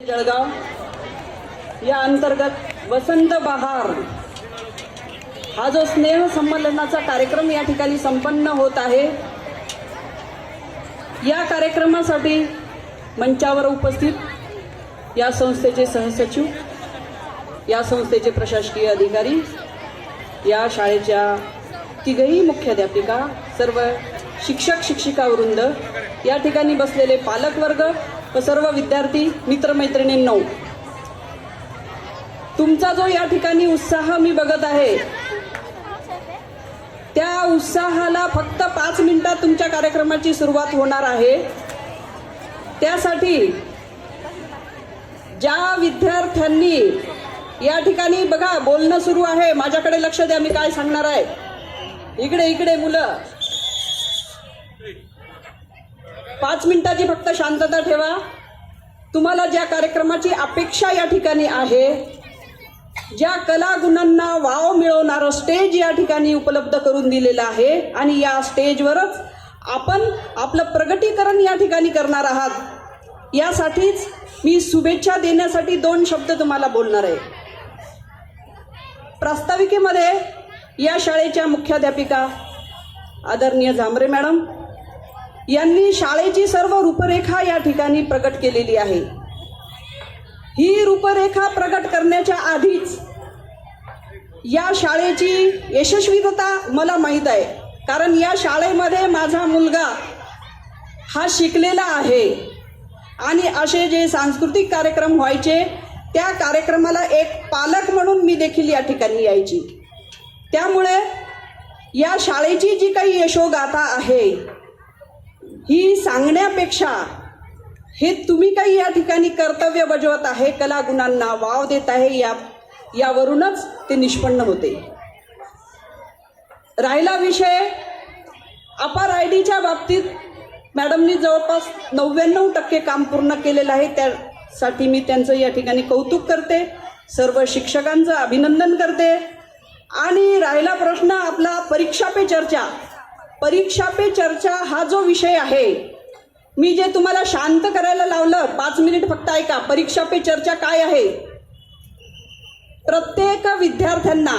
जळगाव. या अंतर्गत वसंत बहार. हा जो स्नेह संमेलनाचा कार्यक्रम या ठिकाणी संपन्न होत आहे. या कार्यक्रमासाठी मंचावर उपस्थित या संस्थेचे सहसचिव या संस्थेचे प्रशासकीय अधिकारी या शाळेच्या तिघही मुख्याध्यापिका सर्व शिक्षक शिक्षिका वृंद या ठिकाणी बसलेले पालकवर्ग व सर्व विद्यार्थी मित्रमैत्रिणींनो तुमचा जो या ठिकाणी उत्साह मी बघत आहे त्या उत्साहाला फक्त पाच मिनिटात तुमच्या कार्यक्रमाची सुरुवात होणार आहे. त्यासाठी ज्या विद्यार्थ्यांनी या ठिकाणी बघा बोलणं सुरू आहे. माझ्याकडे लक्ष द्या मी काय सांगणार आहे. इकडे इकडे मुलं. पाच मिनिटाची फक्त शांतता ठेवा. तुम्हाला ज्या कार्यक्रमाची अपेक्षा या ठिकाणी आहे ज्या कलागुणांना वाव मिळवणारं स्टेज या ठिकाणी उपलब्ध करून दिलेलं आहे आणि या स्टेजवरच आपण आपलं प्रगटीकरण या ठिकाणी करणार आहात. यासाठीच मी शुभेच्छा देण्यासाठी दोन शब्द तुम्हाला बोलणार आहे. प्रास्ताविकेमध्ये या शाळेच्या मुख्याध्यापिका आदरणीय झांबरे मॅडम यांनी शाळेची सर्व रूपरेखा या ठिकाणी प्रकट केलेली आहे. ही रूपरेखा प्रकट करण्याच्या आधीच या शाळेची यशस्वीता मला माहीत आहे. कारण या शाळेमध्ये माझा मुलगा हा शिकलेला आहे. आणि असे जे सांस्कृतिक कार्यक्रम व्हायचे त्या कार्यक्रमाला एक पालक म्हणून मी देखील या ठिकाणी यायची. त्यामुळे या शाळेची जी काही यशोगाथा आहे ही सांगण्यापेक्षा हे तुम्ही काही या ठिकाणी कर्तव्य बजवत आहे कलागुणांना वाव देत आहे या यावरूनच ते निष्पन्न होते. राहिला विषय अपार आय डीच्या बाबतीत मॅडमनी जवळपास नव्याण्णव टक्के काम पूर्ण केलेलं आहे त्यासाठी मी त्यांचं या ठिकाणी कौतुक करते सर्व शिक्षकांचं अभिनंदन करते. आणि राहिला प्रश्न आपला परीक्षा पे चर्चा. परीक्षा पे चर्चा हा जो विषय आहे मी जे तुम्हाला शांत करायला लावलं पाच मिनिट फक्त ऐका परीक्षा पे चर्चा काय आहे? प्रत्येक विद्यार्थ्यांना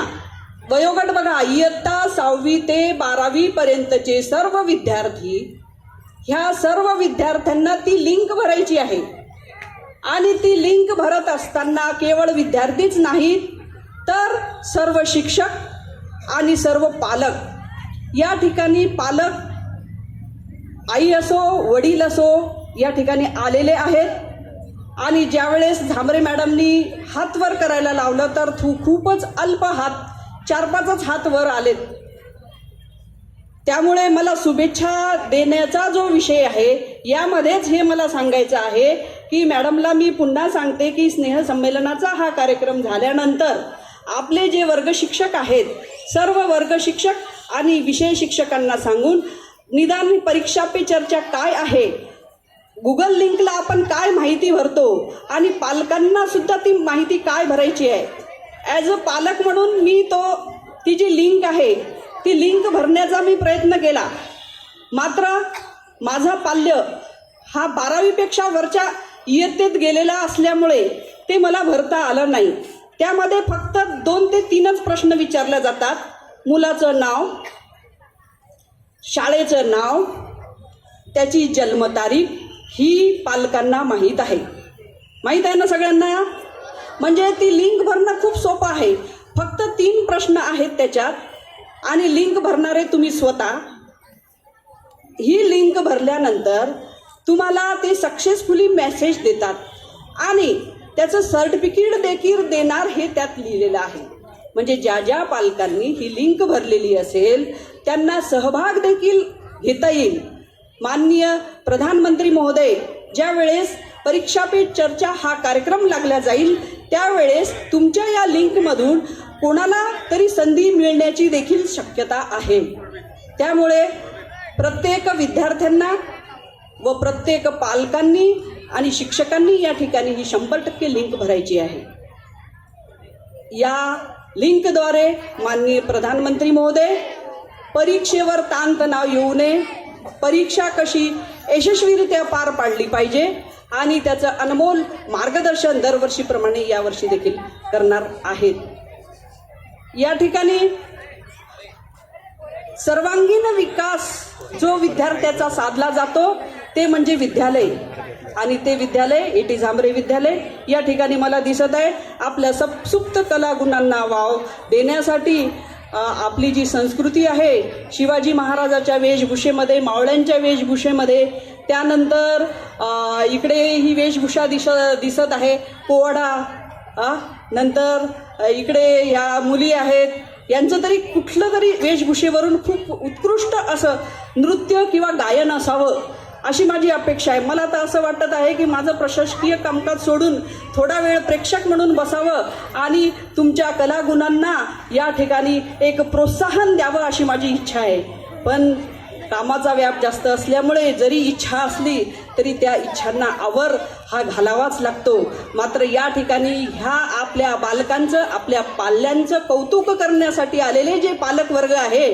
वयोगट बघा इयत्ता सहावी ते बारावी पर्यंतचे सर्व विद्यार्थी ह्या सर्व विद्यार्थ्यांना ती लिंक भरायची आहे. आणि ती लिंक भरत असताना केवळ विद्यार्थीच नाहीत तर सर्व शिक्षक आणि सर्व पालक या ठिकाणी पालक आई असो वडील असो या ठिकाणी आलेले आहेत. आणि ज्यावेळेस झांबरे मॅडमनी हात वर करायला लावलं तर थू खूपच अल्प हात चार पाचच हात वर आलेत. त्यामुळे मला शुभेच्छा देण्याचा जो विषय आहे यामध्येच हे मला सांगायचं आहे की मॅडमला मी पुन्हा सांगते की स्नेहसंमेलनाचा हा कार्यक्रम झाल्यानंतर आपले जे वर्ग शिक्षक आहेत सर्व वर्ग शिक्षक आणि विषय शिक्षकांना सांगून निदान परीक्षा पे चर्चा काय आहे? गुगल लिंकला आपण काय माहिती भरतो? आणि पालकांना सुद्धा ती माहिती काय भरायची आहे? ॲज अ पालक म्हणून मी तो ती जी लिंक आहे ती लिंक भरण्याचा मी प्रयत्न केला. मात्र माझा पाल्य हा बारावीपेक्षा वरच्या इयत्तेत गेलेला असल्यामुळे ते मला भरता आलं नाही. त्यामध्ये फक्त दोन ते तीनच प्रश्न विचारले जातात. मुलाचं नाव शाळेचं नाव त्याची जन्मतारीख ही पालकांना माहीत आहे. माहीत आहे ना सगळ्यांना? म्हणजे ती लिंक भरणं खूप सोपं आहे. फक्त तीन प्रश्न आहेत त्याच्यात आणि लिंक भरणारे तुम्ही स्वतः. ही लिंक भरल्यानंतर तुम्हाला ते सक्सेसफुली मेसेज देतात आणि त्याचं सर्टिफिकेट देखील देणार हे त्यात लिहिलेलं आहे. म्हणजे ज्या ज्या पालकांनी ही लिंक भरलेली असेल त्यांना सहभाग देखील घेता येईल. माननीय प्रधानमंत्री महोदय ज्या वेळेस परीक्षा पे चर्चा हा कार्यक्रम लागला जाईल त्यावेळेस तुमच्या या लिंकमधून कोणाला तरी संधी मिळण्याची देखील शक्यता आहे. त्यामुळे प्रत्येक विद्यार्थ्यांना व प्रत्येक पालकांनी आणि शिक्षकांनी या ठिकाणी ही शंभर टक्के लिंक भरायची आहे. या लिंकद्वारे माननीय प्रधानमंत्री महोदय परीक्षेवर ताणतणाव येऊ नये. परीक्षा कशी यशस्वीरित्या पार पाडली पाहिजे आणि त्याचं अनमोल मार्गदर्शन दरवर्षीप्रमाणे यावर्षी देखील करणार आहेत. या ठिकाणी सर्वांगीण विकास जो विद्यार्थ्याचा साधला जातो ते म्हणजे विद्यालय. आणि ते विद्यालय इटी झांबरे विद्यालय या ठिकाणी मला दिसत आहे आपल्या सपसुप्त कलागुणांना वाव देण्यासाठी आपली जी संस्कृती आहे शिवाजी महाराजाच्या वेशभूषेमध्ये मावळ्यांच्या वेशभूषेमध्ये त्यानंतर इकडे ही वेशभूषा दिस दिसत आहे पोवाडा नंतर इकडे ह्या मुली आहेत यांचं तरी कुठलं तरी वेशभूषेवरून खूप उत्कृष्ट असं नृत्य किंवा गायन असावं अशी माझी अपेक्षा आहे. मला तर असं वाटत आहे की माझं प्रशासकीय कामकाज सोडून थोडा वेळ प्रेक्षक म्हणून बसावं आणि तुमच्या कलागुणांना या ठिकाणी एक प्रोत्साहन द्यावं अशी माझी इच्छा आहे. पण कामाचा व्याप जास्त असल्यामुळे जरी इच्छा असली तरी त्या इच्छांना आवर हा घालावाच लागतो. मात्र या ठिकाणी ह्या आपल्या बालकांचं आपल्या पाल्यांचं कौतुक करण्यासाठी आलेले जे पालकवर्ग आहे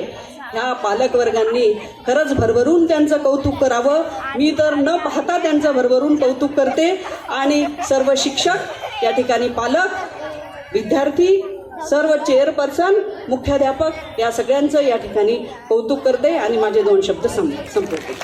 ह्या पालकवर्गांनी खरंच भरभरून त्यांचं कौतुक करावं. मी तर न पाहता त्यांचं भरभरून कौतुक करते. आणि सर्व शिक्षक या ठिकाणी पालक विद्यार्थी सर्व चेअरपर्सन मुख्याध्यापक या सगळ्यांचं या ठिकाणी कौतुक करते आणि माझे दोन शब्द संप संपवते.